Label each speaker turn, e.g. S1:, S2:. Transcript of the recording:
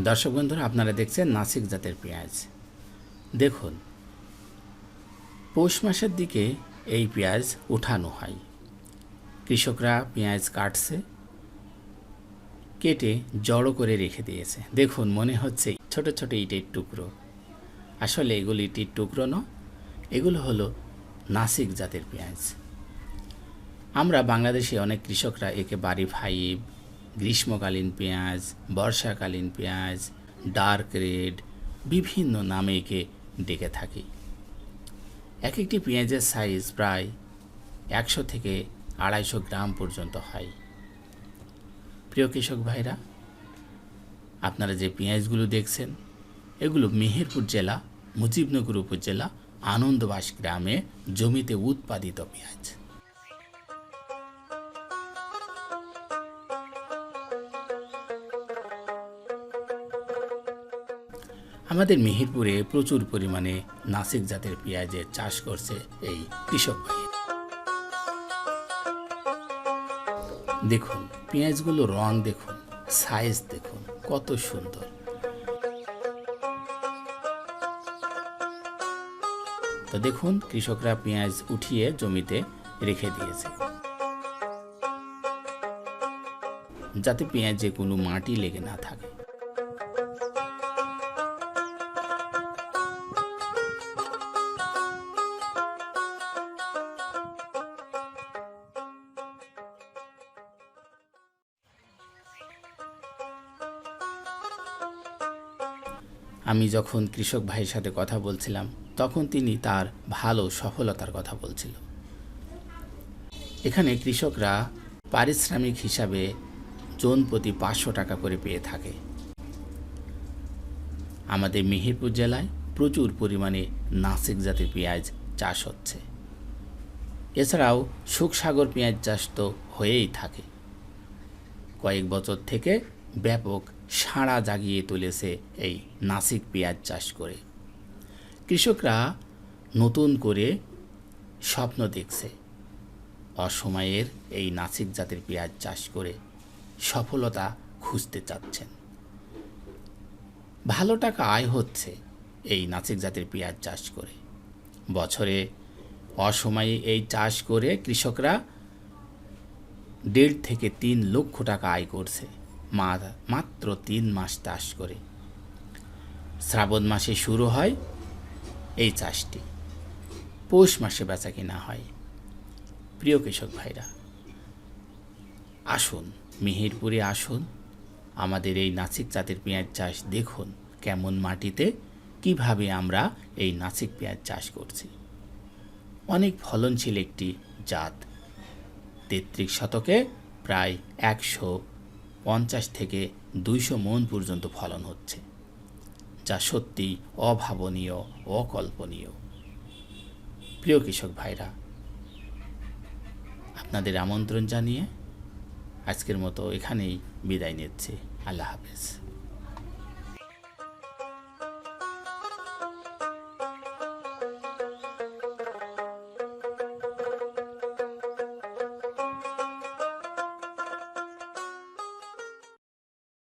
S1: দর্শক বন্ধুরা, আপনারা দেখছেন নাসিক জাতের পেঁয়াজ। দেখুন, পৌষ মাসের দিকে এই পেঁয়াজ উঠানো হয়। কৃষকরা পেঁয়াজ কাটছে, কেটে জড়ো করে রেখে দিয়েছে। দেখুন, মনে হচ্ছে ছোট ছোট ইটের টুকরো। আসলে এগুলো ইটের টুকরো ন এগুলো হলো নাসিক জাতের পেঁয়াজ। আমরা বাংলাদেশে অনেক কৃষকরা একে বাড়ি ফাইভ গ্রীষ্মকালীন পেঁয়াজ, বর্ষাকালীন পেঁয়াজ ডার্ক রেড বিভিন্ন নামে একে ডেকে থাকি। এক একটি পেঁয়াজের সাইজ প্রায় একশো থেকে আড়াইশো গ্রাম পর্যন্ত হয়। প্রিয় কৃষক ভাইরা, আপনারা যে পেঁয়াজগুলো দেখছেন, এগুলো মেহেরপুর জেলা, মুজিবনগর উপজেলা, আনন্দবাস গ্রামে জমিতে উৎপাদিত পেঁয়াজ। আমাদের মেহেরপুরে প্রচুর পরিমাণে নাসিক জাতের পেঁয়াজের চাষ করছে এই কৃষক ভাই। দেখুন পেঁয়াজগুলো রং দেখুন সাইজ দেখুন, কত সুন্দর। তো দেখুন, কৃষকরা পেঁয়াজ উঠিয়ে জমিতে রেখে দিয়েছে। যাতে পেঁয়াজে কোনো মাটি লেগে না থাকে। আমি যখন কৃষক ভাইয়ের সাথে কথা বলছিলাম, তখন তিনি তার ভালো সফলতার কথা বলছিল। এখানে কৃষকরা পারিশ্রমিক হিসাবে জন প্রতি পাঁচশো টাকা করে পেয়ে থাকে। আমাদের মেহেরপুর জেলায় প্রচুর পরিমাণে নাসিক জাতের পেঁয়াজ চাষ হচ্ছে। এছাড়াও সুখসাগর পেঁয়াজ চাষ তো হয়েই থাকে। কয়েক বছর থেকে ব্যাপক সাড়া জাগিয়ে তুলেছে এই নাসিক পেঁয়াজ চাষ করে। কৃষকরা নতুন করে স্বপ্ন দেখছে। অসময়ের এই নাসিক জাতের পেঁয়াজ চাষ করে সফলতা খুঁজতে চাচ্ছেন। ভালো টাকা আয় হচ্ছে এই নাসিক জাতের পেঁয়াজ চাষ করে। বছরে অসময়ে এই চাষ করে কৃষকরা দেড় থেকে তিন লক্ষ টাকা আয় করছে। মাত্র তিন মাস চাষ করে। শ্রাবণ মাসে শুরু হয় এই চাষটি। পৌষ মাসে বেচা কিনা হয়। প্রিয় কৃষক ভাইরা, আসুন, মেহেরপুরে আসুন, আমাদের এই নাসিক জাতের পেঁয়াজ চাষ দেখুন, কেমন মাটিতে, কীভাবে আমরা এই নাসিক পেঁয়াজ চাষ করছি। অনেক ফলনশীল একটি জাত। তেত্রিশ শতকে প্রায় একশো পঞ্চাশ থেকে দুইশো মন পর্যন্ত ফলন হচ্ছে, যা সত্যি অভাবনীয়, অকল্পনীয়। প্রিয় কৃষক ভাইরা, আপনাদের আমন্ত্রণ জানিয়ে আজকের মতো এখানেই বিদায় নিচ্ছে। আল্লাহ হাফেজ।